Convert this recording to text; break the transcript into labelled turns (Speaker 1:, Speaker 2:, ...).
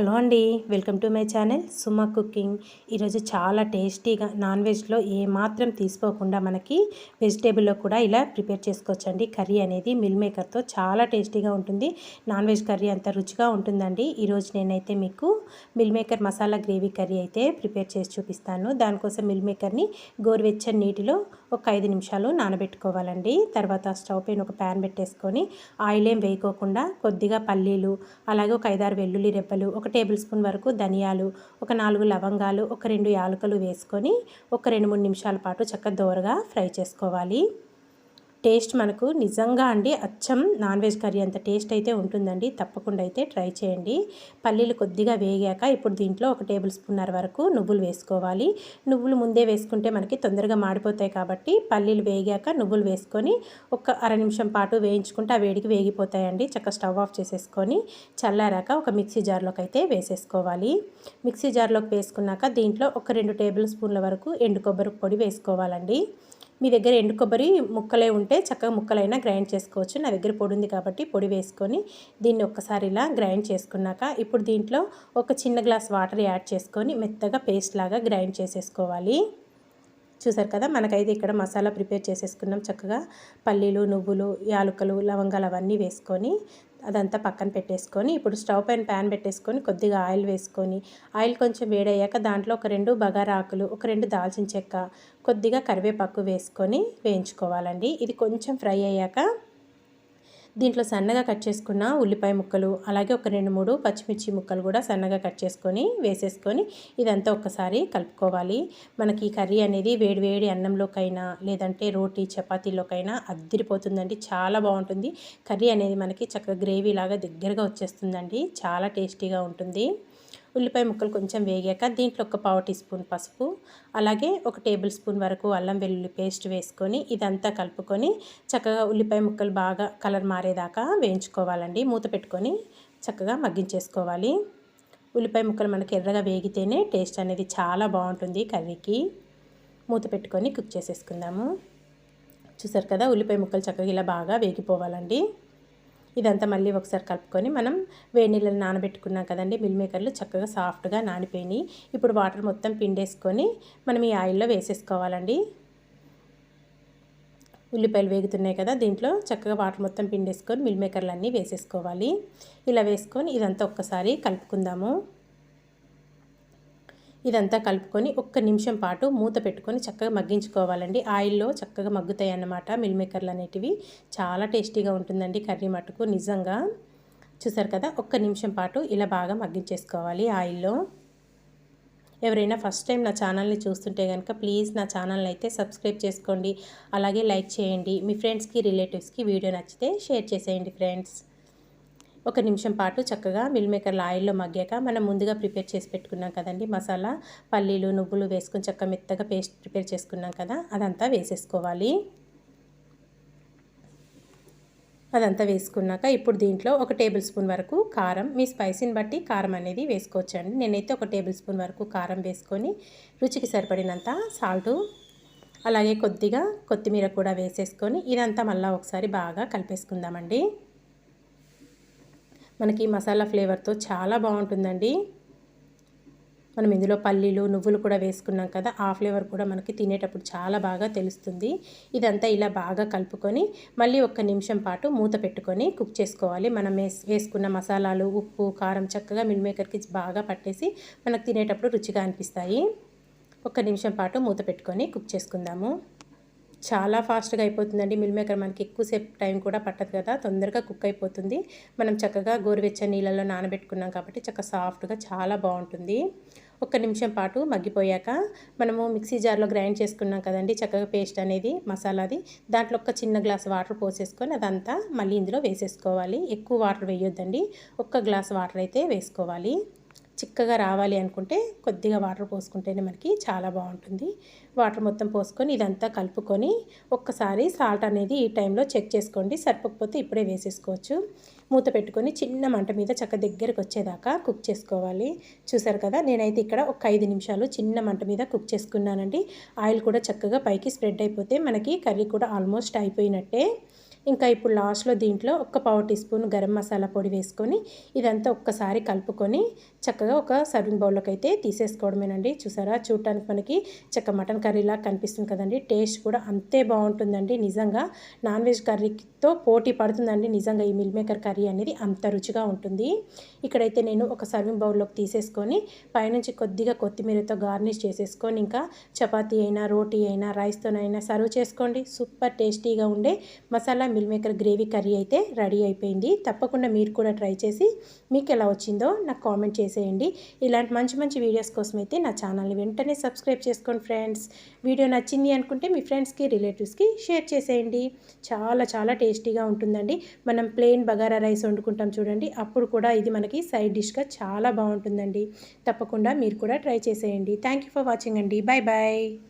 Speaker 1: Hello అండి welcome to my channel Suma cooking. ఈరోజు చాలా టేస్టీగా నాన్ వెజ్లో ఏమాత్రం తీసుకోకుండా మనకి వెజిటేబుల్లో కూడా ఇలా ప్రిపేర్ చేసుకోవచ్చండి. కర్రీ అనేది మిల్ మేకర్తో చాలా టేస్టీగా ఉంటుంది. నాన్ వెజ్ కర్రీ అంత రుచిగా ఉంటుందండి. ఈరోజు నేనైతే మీకు meal maker masala gravy curry అయితే ప్రిపేర్ చేసి చూపిస్తాను. దానికోసం మిల్ మేకర్ని గోరువెచ్చని నీటిలో ఒక ఐదు నిమిషాలు నానబెట్టుకోవాలండి. తర్వాత స్టవ్ పైన ఒక ప్యాన్ పెట్టేసుకొని ఆయిల్ ఏం వేయకోకుండా కొద్దిగా పల్లీలు అలాగే ఒక ఐదారు వెల్లుల్లి రెబ్బలు ఒక టేబుల్ స్పూన్ వరకు ధనియాలు ఒక నాలుగు లవంగాలు ఒక రెండు యాలకులు వేసుకొని ఒక రెండు మూడు నిమిషాల పాటు చక్కగా దోరగా ఫ్రై చేసుకోవాలి. టేస్ట్ మనకు నిజంగా అండి. అచ్చం నాన్ వెజ్ కర్రీ అంత టేస్ట్ అయితే ఉంటుందండి. తప్పకుండా అయితే ట్రై చేయండి. పల్లీలు కొద్దిగా వేగాక ఇప్పుడు దీంట్లో ఒక టేబుల్ స్పూన్నర వరకు నువ్వులు వేసుకోవాలి. నువ్వులు ముందే వేసుకుంటే మనకి తొందరగా మాడిపోతాయి కాబట్టి పల్లీలు వేగాక నువ్వులు వేసుకొని ఒక అర నిమిషం పాటు వేయించుకుంటే ఆ వేడికి వేగిపోతాయండి. చక్కగా స్టవ్ ఆఫ్ చేసేసుకొని చల్లారాక ఒక మిక్సీ జార్లోకి అయితే వేసేసుకోవాలి. మిక్సీ జార్లోకి వేసుకున్నాక దీంట్లో ఒక రెండు టేబుల్ స్పూన్ల వరకు ఎండు కొబ్బరి పొడి వేసుకోవాలండి. మీ దగ్గర ఎండు కొబ్బరి ముక్కలే ఉంటే చక్కగా ముక్కలైనా గ్రైండ్ చేసుకోవచ్చు. నా దగ్గర పొడి ఉంది కాబట్టి పొడి వేసుకొని దీన్ని ఒక్కసారి ఇలా గ్రైండ్ చేసుకున్నాక ఇప్పుడు దీంట్లో ఒక చిన్న గ్లాస్ వాటర్ యాడ్ చేసుకొని మెత్తగా పేస్ట్ లాగా గ్రైండ్ చేసేసుకోవాలి. చూసారు కదా మనకైతే ఇక్కడ మసాలా ప్రిపేర్ చేసేసుకున్నాం. చక్కగా పల్లీలు నువ్వులు యాలుకలు లవంగాలు అవన్నీ వేసుకొని అదంతా పక్కన పెట్టేసుకొని ఇప్పుడు స్టవ్ పైన ప్యాన్ పెట్టేసుకొని కొద్దిగా ఆయిల్ వేసుకొని ఆయిల్ కొంచెం వేడయ్యాక దాంట్లో ఒక రెండు బగారాకులు ఒక రెండు దాల్చిన చెక్క కొద్దిగా కరివేపాకు వేసుకొని వేయించుకోవాలండి. ఇది కొంచెం ఫ్రై అయ్యాక దీంట్లో సన్నగా కట్ చేసుకున్న ఉల్లిపాయ ముక్కలు అలాగే ఒక రెండు మూడు పచ్చిమిర్చి ముక్కలు కూడా సన్నగా కట్ చేసుకొని వేసేసుకొని ఇదంతా ఒక్కసారి కలుపుకోవాలి. మనకి ఈ కర్రీ అనేది వేడివేడి అన్నంలోకైనా లేదంటే రోటీ చపాతీలోకైనా అద్దిరిపోతుందండి. చాలా బాగుంటుంది. కర్రీ అనేది మనకి చక్కగా గ్రేవీ లాగా దగ్గరగా వచ్చేస్తుందండి. చాలా టేస్టీగా ఉంటుంది. ఉల్లిపాయ ముక్కలు కొంచెం వేగాక దీంట్లో ఒక పావు టీ స్పూన్ పసుపు అలాగే ఒక టేబుల్ స్పూన్ వరకు అల్లం వెల్లుల్లి పేస్ట్ వేసుకొని ఇదంతా కలుపుకొని చక్కగా ఉల్లిపాయ ముక్కలు బాగా కలర్ మారేదాకా వేయించుకోవాలండి. మూత పెట్టుకొని చక్కగా మగ్గించేసుకోవాలి. ఉల్లిపాయ ముక్కలు మనకి ఎర్రగా వేగితేనే టేస్ట్ అనేది చాలా బాగుంటుంది కర్రీకి. మూత పెట్టుకొని కుక్ చేసేసుకుందాము. చూసారు కదా ఉల్లిపాయ ముక్కలు చక్కగా ఇలా బాగా వేగిపోవాలండి. ఇదంతా మళ్ళీ ఒకసారి కలుపుకొని మనం వేడి నీళ్ళని నానబెట్టుకున్నాం కదండి. మిల్ మేకర్లు చక్కగా సాఫ్ట్గా నానిపోయినాయి. ఇప్పుడు వాటర్ మొత్తం పిండేసుకొని మనం ఈ ఆయిల్లో వేసేసుకోవాలండి. ఉల్లిపాయలు వేగుతున్నాయి కదా దీంట్లో చక్కగా వాటర్ మొత్తం పిండేసుకొని మిల్ మేకర్లు అన్నీ వేసేసుకోవాలి. ఇలా వేసుకొని ఇదంతా ఒక్కసారి కలుపుకుందాము. ఇదంతా కలుపుకొని ఒక్క నిమిషం పాటు మూత పెట్టుకొని చక్కగా మగ్గించుకోవాలండి. ఆయిల్లో చక్కగా మగ్గుతాయి అన్నమాట మిల్ మేకర్లు అనేటివి. చాలా టేస్టీగా ఉంటుందండి కర్రీ మటుకు నిజంగా. చూసారు కదా ఒక్క నిమిషం పాటు ఇలా బాగా మగ్గించేసుకోవాలి ఆయిల్లో. ఎవరైనా ఫస్ట్ టైం నా ఛానల్ని చూస్తుంటే కనుక ప్లీజ్ నా ఛానల్ని అయితే సబ్స్క్రైబ్ చేసుకోండి. అలాగే లైక్ చేయండి. మీ ఫ్రెండ్స్కి రిలేటివ్స్కి వీడియో నచ్చితే షేర్ చేసేయండి ఫ్రెండ్స్. ఒక నిమిషం పాటు చక్కగా మిల్ మేకర్ల ఆయిల్లో మగ్గాక మనం ముందుగా ప్రిపేర్ చేసి పెట్టుకున్నాం కదండి. మసాలా పల్లీలు నువ్వులు వేసుకొని చక్క మెత్తగా పేస్ట్ ప్రిపేర్ చేసుకున్నాం కదా అదంతా వేసేసుకోవాలి. అదంతా వేసుకున్నాక ఇప్పుడు దీంట్లో ఒక టేబుల్ స్పూన్ వరకు కారం మీ స్పైసీని బట్టి కారం అనేది వేసుకోవచ్చండి. నేనైతే ఒక టేబుల్ స్పూన్ వరకు కారం వేసుకొని రుచికి సరిపడినంత సాల్టు అలాగే కొద్దిగా కొత్తిమీర కూడా వేసేసుకొని ఇదంతా మళ్ళీ ఒకసారి బాగా కలిపేసుకుందామండి. మనకి మసాలా ఫ్లేవర్తో చాలా బాగుంటుందండి. మనం ఇందులో పల్లీలు నువ్వులు కూడా వేసుకున్నాం కదా ఆ ఫ్లేవర్ కూడా మనకి తినేటప్పుడు చాలా బాగా తెలుస్తుంది. ఇదంతా ఇలా బాగా కలుపుకొని మళ్ళీ ఒక్క నిమిషం పాటు మూత పెట్టుకొని కుక్ చేసుకోవాలి. మనం వేసుకున్న మసాలాలు ఉప్పు కారం చక్కగా మిల్మేకర్కి బాగా పట్టేసి మనకు తినేటప్పుడు రుచిగా అనిపిస్తాయి. ఒక్క నిమిషం పాటు మూత పెట్టుకొని కుక్ చేసుకుందాము. చాలా ఫాస్ట్గా అయిపోతుందండి. మిల్ మేకర్ మనకి ఎక్కువసేపు టైం కూడా పట్టదు కదా తొందరగా కుక్ అయిపోతుంది. మనం చక్కగా గోరువెచ్చని నీళ్ళలో నానబెట్టుకున్నాం కాబట్టి చక్కగా సాఫ్ట్గా చాలా బాగుంటుంది. ఒక్క నిమిషం పాటు మగ్గిపోయాక మనము మిక్సీ జార్లో గ్రైండ్ చేసుకున్నాం కదండి చక్కగా పేస్ట్ అనేది మసాలాది దాంట్లో ఒక చిన్న గ్లాస్ వాటర్ పోసేసుకొని అదంతా మళ్ళీ ఇందులో వేసేసుకోవాలి. ఎక్కువ వాటర్ వేయొద్దండి. ఒక్క గ్లాస్ వాటర్ అయితే వేసుకోవాలి. చిక్కగా రావాలి అనుకుంటే కొద్దిగా వాటర్ పోసుకుంటేనే మనకి చాలా బాగుంటుంది. వాటర్ మొత్తం పోసుకొని ఇదంతా కలుపుకొని ఒక్కసారి సాల్ట్ అనేది ఈ టైంలో చెక్ చేసుకోండి. సరిపోకపోతే ఇప్పుడే వేసేసుకోవచ్చు. మూత పెట్టుకొని చిన్న మంట మీద చక్క దగ్గరకు వచ్చేదాకా కుక్ చేసుకోవాలి. చూసారు కదా నేనైతే ఇక్కడ ఒక ఐదు నిమిషాలు చిన్న మంట మీద కుక్ చేసుకున్నానండి. ఆయిల్ కూడా చక్కగా పైకి స్ప్రెడ్ అయిపోతే మనకి కర్రీ కూడా ఆల్మోస్ట్ అయిపోయినట్టే. ఇంకా ఇప్పుడు లాస్ట్లో దీంట్లో ఒక పావు టీ స్పూన్ గరం మసాలా పొడి వేసుకొని ఇదంతా ఒక్కసారి కలుపుకొని చక్కగా ఒక సర్వింగ్ బౌల్లోకి అయితే తీసేసుకోవడమేనండి. చూసారా? చూడటానికి మనకి చక్క మటన్ కర్రీలా కనిపిస్తుంది కదండి. టేస్ట్ కూడా అంతే బాగుంటుందండి. నిజంగా నాన్ వెజ్ కర్రీతో పోటీ పడుతుందండి. నిజంగా ఈ మిల్ మేకర్ కర్రీ అనేది అంత రుచిగా ఉంటుంది. ఇక్కడైతే నేను ఒక సర్వింగ్ బౌల్లోకి తీసేసుకొని పైనుంచి కొద్దిగా కొత్తిమీరతో గార్నిష్ చేసేసుకొని ఇంకా చపాతీ అయినా రోటీ అయినా రైస్తోనైనా సర్వ్ చేసుకోండి. సూపర్ టేస్టీగా ఉండే masala meal maker gravy curry అయితే రెడీ అయిపోయింది. తప్పకుండా మీరు కూడా ట్రై చేసి మీకు ఎలా వచ్చిందో నాకు కామెంట్ చేసేయండి. ఇలాంటి మంచి మంచి వీడియోస్ కోసం అయితే నా ఛానల్ని వెంటనే సబ్స్క్రైబ్ చేసుకోండి ఫ్రెండ్స్. వీడియో నచ్చింది అనుకుంటే మీ ఫ్రెండ్స్కి రిలేటివ్స్కి షేర్ చేసేయండి. చాలా చాలా టేస్టీగా ఉంటుందండి. మనం ప్లెయిన్ బగారా రైస్ వండుకుంటాం చూడండి అప్పుడు కూడా ఇది మనకి సైడ్ డిష్గా చాలా బాగుంటుందండి. తప్పకుండా మీరు కూడా ట్రై చేసేయండి. థ్యాంక్ యూ ఫర్ వాచింగ్ అండి. Bye bye.